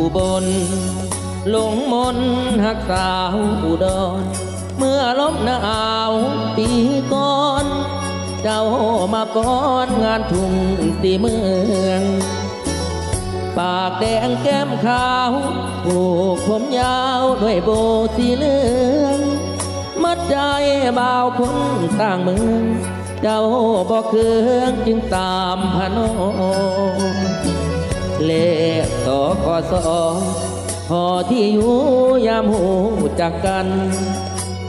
อุบลหลงมนหักสาวอุดร เมื่อลมหนาวปีก่อน เจ้ามาก่อนงานทุ่งตีเมือง ปากแดงแก้มขาวผูกผมยาวด้วยโบสีเหลือง มัดใจบ่าวคนต่างเมือง เจ้าบอกเคืองจึงตามพนอง เลขต่อขอสอพอที่อยู่ยามหูจักกัน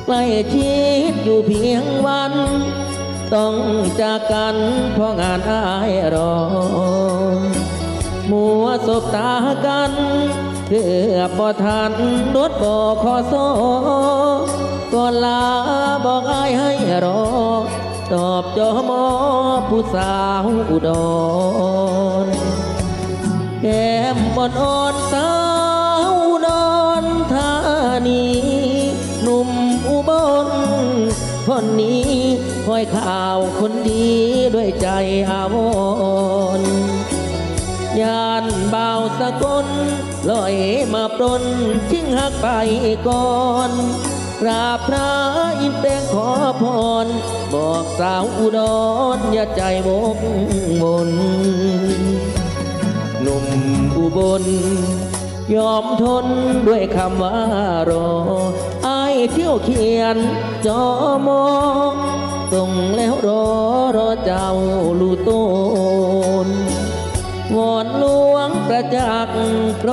ใกล้ชิดอยู่เพียงวัน ต้องจากกันเพราะงานอายรอ มัวสบตากันเกือบบ่ทันรถบ่ขอโซก่อนลาบอกอายให้รอ ตอบจอมอผู้สาวอุดร แก้มบอนอ่อนสาวอุดอนธานีหนุ่มอุบลคนนี้คอยข่าวคนดีด้วยใจอาวรยานเบาวสกลลอยมาปลนชิงหักไปก่อนกราบพระอินทร์แดงขอพร บอกสาวอุดรอย่าใจบกมน หนุ่มอุบล ยอมทนด้วยคำว่ารอไอเที่ยวเขียนจอมอส่งแล้วรอรอเจ้าลูต้นวอนหลวงประจักษ์โปร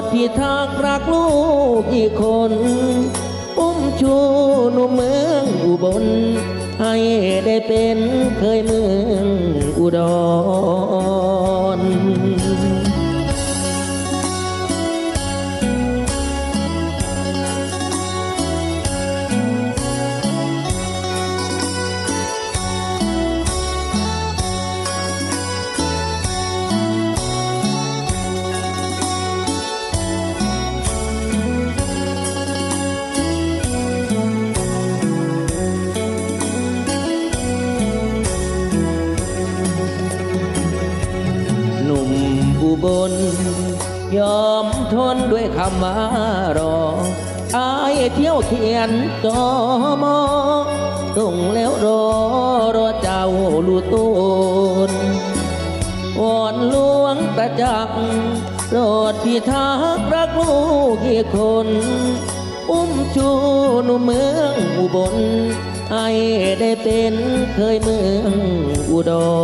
ดพิทักษ์รักลูกอีกคน อุ้มชูหนุ่มเมืองอุบล ให้ได้เป็นเคยเมืองอุดร บลยอมทนด้วยคำว่ารออายเที่ยวเขียนจอมอส่งแล้วรอรอเจ้าลูตูนวอนหลวงประจักษ์โปรดพิทักษ์รักลูกอีกคน อุ้มชูนุ่มเมืองอุบลให้ได้เป็นเคยเมืองอุดร